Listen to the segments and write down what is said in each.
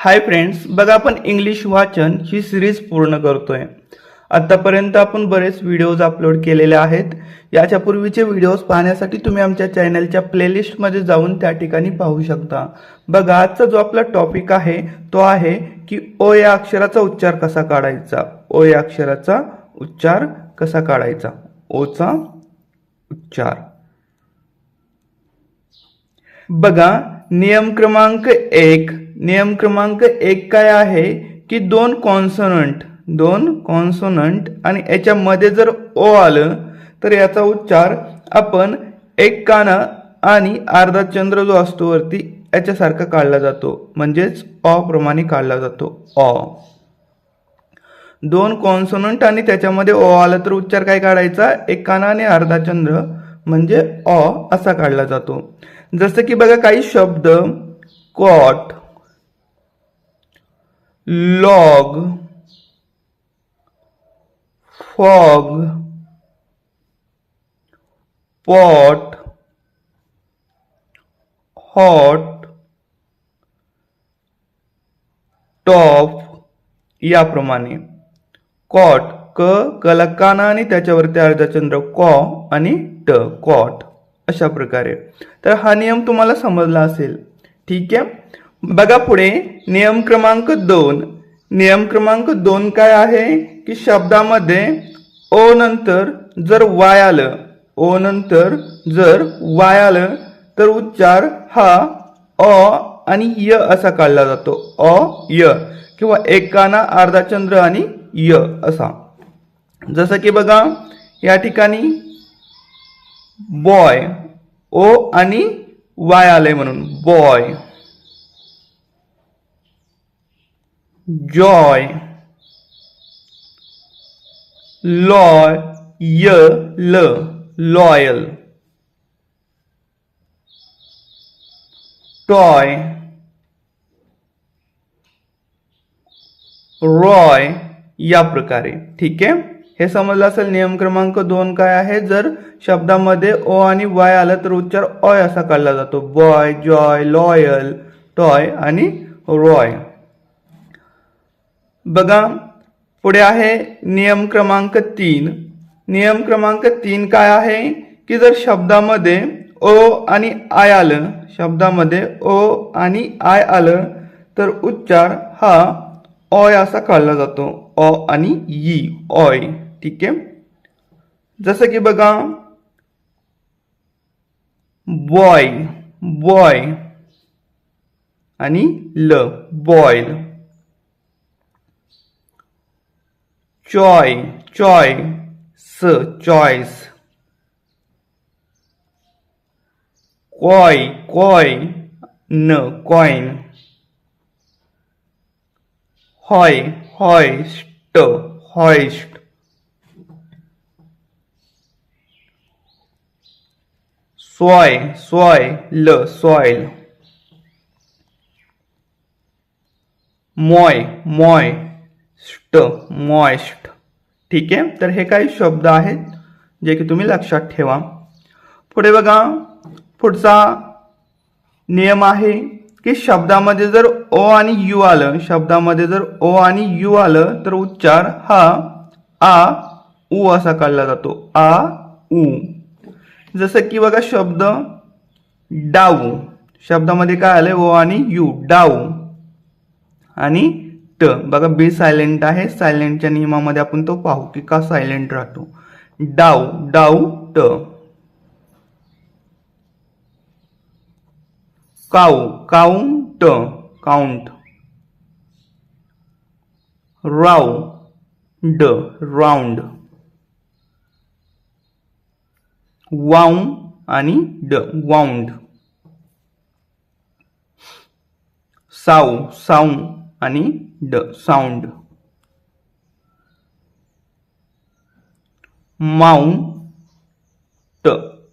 Hi friends बघा आपण English वाचन ही सिरीज पूर्ण करतोय. आतापर्यंत आपण बरेच व्हिडिओज अपलोड केलेले आहेत. याच्या पूर्वीचे व्हिडिओज पाहण्यासाठी तुम्ही आमच्या चॅनलच्या प्लेलिस्टमध्ये जाऊन त्या ठिकाणी पाहू शकता. बघा आजचा जो आपला टॉपिक आहे तो आहे की ओ या अक्षराचा उच्चार कसा काढायचा? ओ या अक्षराचा उच्चार कसा काढायचा? ओचा उच्चार. बघा नियम क्रमांक एक. नियम क्रमांक एक काय आहे की दोन कॉन्सोनंट दोन कॉन्सोनंट आणि याच्यामध्ये जर ओ आलं तर याचा उच्चार आपण एक काना आणि अर्धा चंद्र जो असतो वरती याच्यासारखा काढला जातो. म्हणजेच अ प्रमाणे काढला जातो. अ दोन कॉन्सोनंट आणि त्याच्यामध्ये ओ आलं तर उच्चार काय काढायचा? एक काना आणि अर्धा चंद्र म्हणजे अ असा काढला जातो. जसं की बघा काही शब्द cot log fog pot hot top याप्रमाणे. कॉट क कलकाना आणि त्याच्यावरती अर्धचंद्र कॉ आणि ट कॉट अशा प्रकारे. तर हा नियम तुम्हाला समजला असेल. ठीक आहे? बघा पुढे नियम क्रमांक दोन. नियम क्रमांक दोन काय आहे? की शब्दामध्ये ओ नंतर जर वाय आलं ओ नंतर जर वाय आलं तर उच्चार हा अ आणि य असा काढला जातो. अ य किंवा एक काना अर्धा चंद्र आणि य असा. जसं की बघा या ठिकाणी बॉय ओ आणि वाय आले म्हणून. बॉय. जॉय लॉय य ल लॉयल टॉय रॉय या प्रकारे. ठीक आहे? हे समजलं असेल नियम क्रमांक दोन काय आहे? जर शब्दामध्ये ओ आणि वाय आलं तर उच्चार ऑय असा काढला जातो. बॉय जॉय लॉयल टॉय आणि रॉय बघा पुढे आहे नियम क्रमांक तीन. नियम क्रमांक तीन काय आहे? की जर शब्दामध्ये ओ आणि आय आलं शब्दामध्ये ओ आणि आय आलं तर उच्चार हा ऑय असा काढला जातो. ओ आणि ई ऑय. ठीक आहे? जसं की बघा बॉय बॉय आणि ल boil. joy joy sự choice. Quay quay nửa coin. Hoy hoist hoist xoay xoay lửa xoay moi, moi. स्ट मॉइस्ट ठीक आहे? तर हे काही शब्द आहेत जे की तुम्ही लक्षात ठेवा. पुढे बघा. पुढचा नियम आहे की शब्दामध्ये जर ओ आणि यू आलं शब्दामध्ये जर ओ आणि यू आलं तर उच्चार हा आ उ असा काढला जातो. आ उ जसं की बघा शब्द डाऊ. शब्दामध्ये काय आलं ओ आणि यू. डाऊ. आणि ट. बघा बी सायलेंट आहे. सायलेंटच्या नियमामध्ये आपण तो पाहू की का सायलेंट राहतो. डाऊ डाऊ ट. काऊ काउंट काउंट. राव ड राऊंड. वाऊ आणि ड वाऊंड साऊ साऊ आणि ड साऊंड माउंट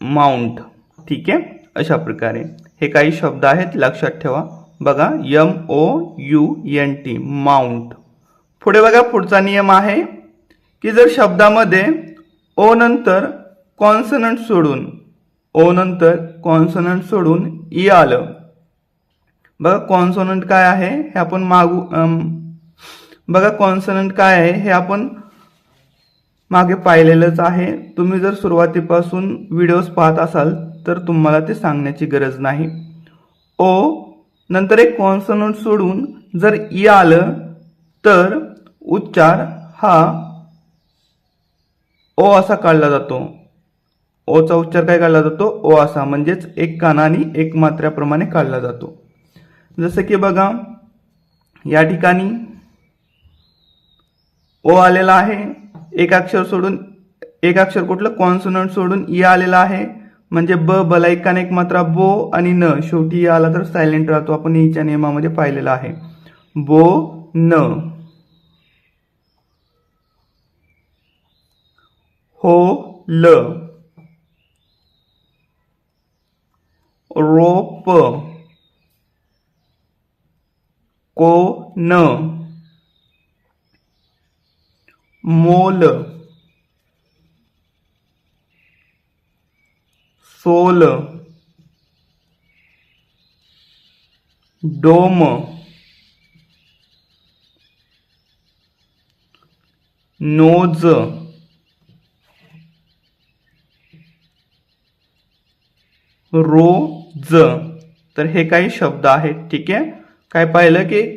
माउंट. ठीक आहे? अशा प्रकारे. हे काही शब्द आहेत लक्षात ठेवा. बघा M O U N T mount. पुढे बघा पुढचा नियम आहे की जर शब्दामध्ये ओ नंतर कॉन्सनंट सोडून ओ नंतर कॉन्सनंट सोडून ई आलं बघा कॉन्सोनंट काय आहे हे आपण मागू बघा कॉन्सोनंट काय आहे हे आपण मागे पाहिलेलंच आहे. तुम्ही जर सुरुवातीपासून व्हिडिओज पाहत असाल तर तुम्हाला ते सांगण्याची गरज नाही. ओ नंतर एक कॉन्सोनंट सोडून जर ई आलं तर उच्चार हा ओ असा काढला जातो. ओचा उच्चार काय काढला जातो? ओ असा म्हणजेच एक कानाने एक मात्र्याप्रमाणे काढला जातो. जसं की बघा या ठिकाणी ओ आलेला आहे. एक अक्षर सोडून एक अक्षर कुठलं? कॉन्सोनंट सोडून ई आलेला आहे. म्हणजे ब बला एक मात्रा बो आणि न. शेवटी आला तर सायलेंट राहतो. आपण ईच्या नियमामध्ये पाहिलेला आहे. बो न. हो ल. Rope. Cone. Mole. Sole. Dome. Nose. Rose. तर हे काही शब्द आहेत ठीक आहे? काय पाहिलं की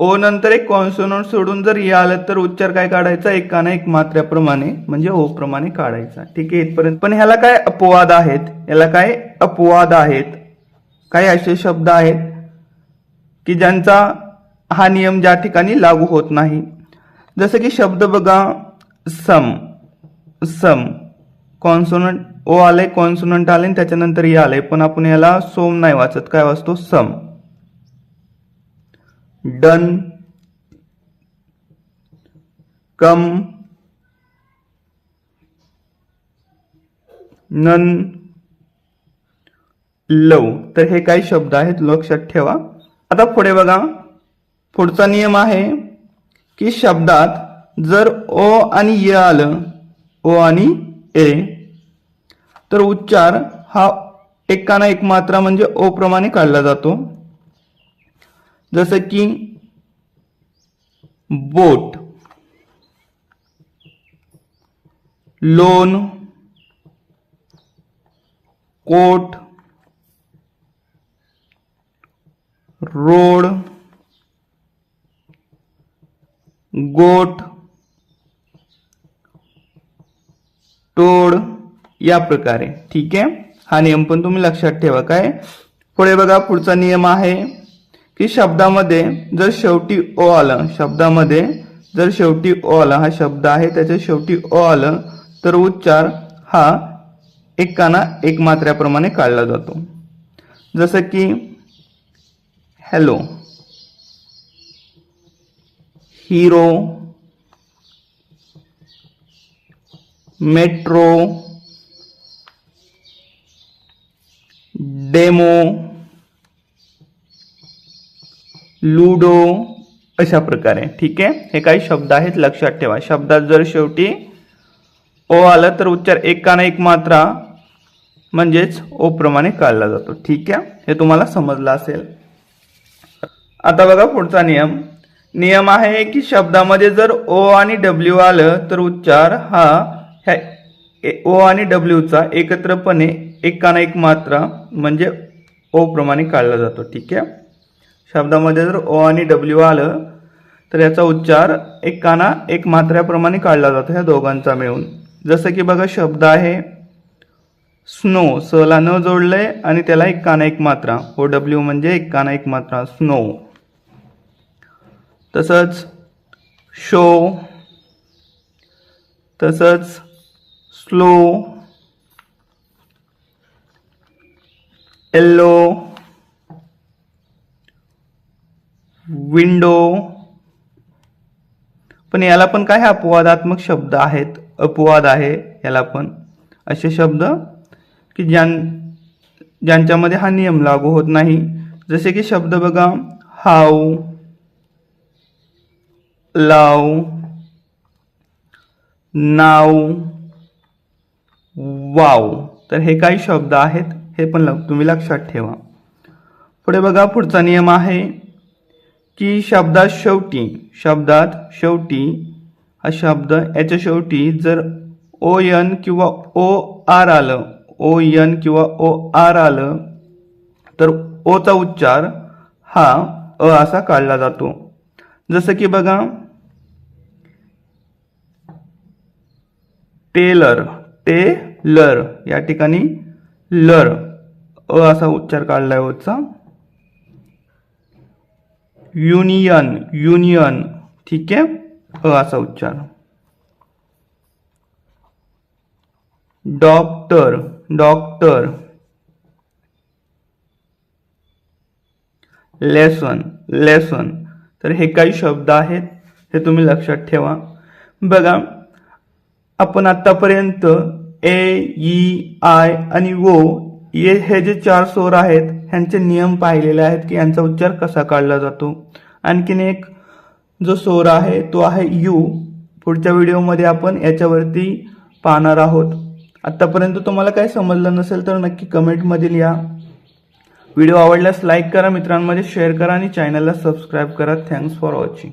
ओ नंतर एक कॉन्सोनंट सोडून जर या आलं तर उच्चार काय काढायचा? एकाना एक मात्र्याप्रमाणे म्हणजे ओ प्रमाणे काढायचा. ठीक आहे इथपर्यंत. पण ह्याला काय अपवाद आहेत? याला काय अपवाद आहेत? काही असे शब्द आहेत? की ज्यांचा हा नियम ज्या ठिकाणी लागू होत नाही. जसं की शब्द बघा सम सम. कॉन्सोनंट ओ आले कॉन्सोनंट आले आणि त्याच्यानंतर या आले पण आपण याला सोम नाही वाचत. काय वाचतो? Some. Done come none love. तर हे काही शब्द आहेत लक्षात ठेवा. आता पुढे बघा. पुढचा नियम आहे की शब्दात जर ओ आणि य आलं ओ आणि ए तर उच्चार हा एकाना एक मात्रा म्हणजे ओ प्रमाणे काढला जातो. जसं की boat loan coat road goat toad या प्रकारे. ठीक आहे? हा नियम पण तुम्ही लक्षात ठेवा. काय? पुढे बघा पुढचा नियम आहे. की शब्दामध्ये जर शेवटी ओ आलं शब्दामध्ये जर शेवटी ओ आला हा शब्द आहे त्याच्या शेवटी ओ आलं तर उच्चार हा एक काना एक मात्र्याप्रमाणे काढला जातो. जसं की hello hero metro demo ludo अशा प्रकारे ठीक आहे? हे काही शब्द आहेत लक्षात ठेवा. शब्दात जर शेवटी ओ आलं तर उच्चार एक काना एक मात्रा म्हणजेच ओ प्रमाणे काढला जातो. ठीक आहे? हे तुम्हाला समजलं असेल. आता बघा पुढचा नियम. नियम आहे की शब्दामध्ये जर ओ आणि डब्ल्यू आलं तर उच्चार हा ह्या ए- ओ आणि डब्ल्यूचा एकत्रपणे एक काना एक मात्रा म्हणजे ओ प्रमाणे काढला जातो. ठीक आहे? शब्दामध्ये जर ओ आणि डब्ल्यू आलं तर याचा उच्चार एक काना एक मात्र्याप्रमाणे काढला जातो ह्या दोघांचा मिळून. जसं की बघा शब्द आहे स्नो सला न जोडलंय आणि त्याला एक काना एक मात्रा. ओ डब्ल्यू म्हणजे एक काना एक मात्रा स्नो. तसंच शो तसंच स्लो येल्लो विंडो. पण याला पण काय अपवादात्मक शब्द आहेत. अपवाद आहे याला पण. असे शब्द की ज्यां ज्यांच्यामध्ये हा नियम लागू होत नाही. जसे की शब्द बघा हाव लाव नाव वाव. तर हे काही शब्द आहेत हे पण तुम्ही लक्षात ठेवा. पुढे बघा पुढचा नियम आहे की शब्दात शेवटी शब्दात शेवटी हा शब्द याच्या शेवटी जर ओ एन किंवा ओ आर आलं ओ एन किंवा ओ आर आलं तर ओचा उच्चार हा अ असा काढला जातो. जसं की बघा टेलर टेलर या ठिकाणी लर अ असा उच्चार काढला आहे ओचा युनियन युनियन ठीक आहे? अ असा उच्चार. Doctor doctor. Lesson lesson. तर हे काही शब्द आहेत हे तुम्ही लक्षात ठेवा. बघा आपण आतापर्यंत ए ई आय आणि ओ ये हे जे चार स्वर आहेत ह्यांचे नियम पाहिलेले आहेत की यांचा उच्चार कसा काढला जातो. आणखीन एक जो स्वर आहे तो आहे यू. पुढच्या व्हिडिओमध्ये आपण याच्यावरती पाहणार आहोत. आत्तापर्यंत तुम्हाला काही समजलं नसेल तर नक्की कमेंटमध्ये लिहा. व्हिडिओ आवडल्यास लाईक करा मित्रांमध्ये शेअर करा आणि चॅनलला सबस्क्राईब करा. Thanks for watching.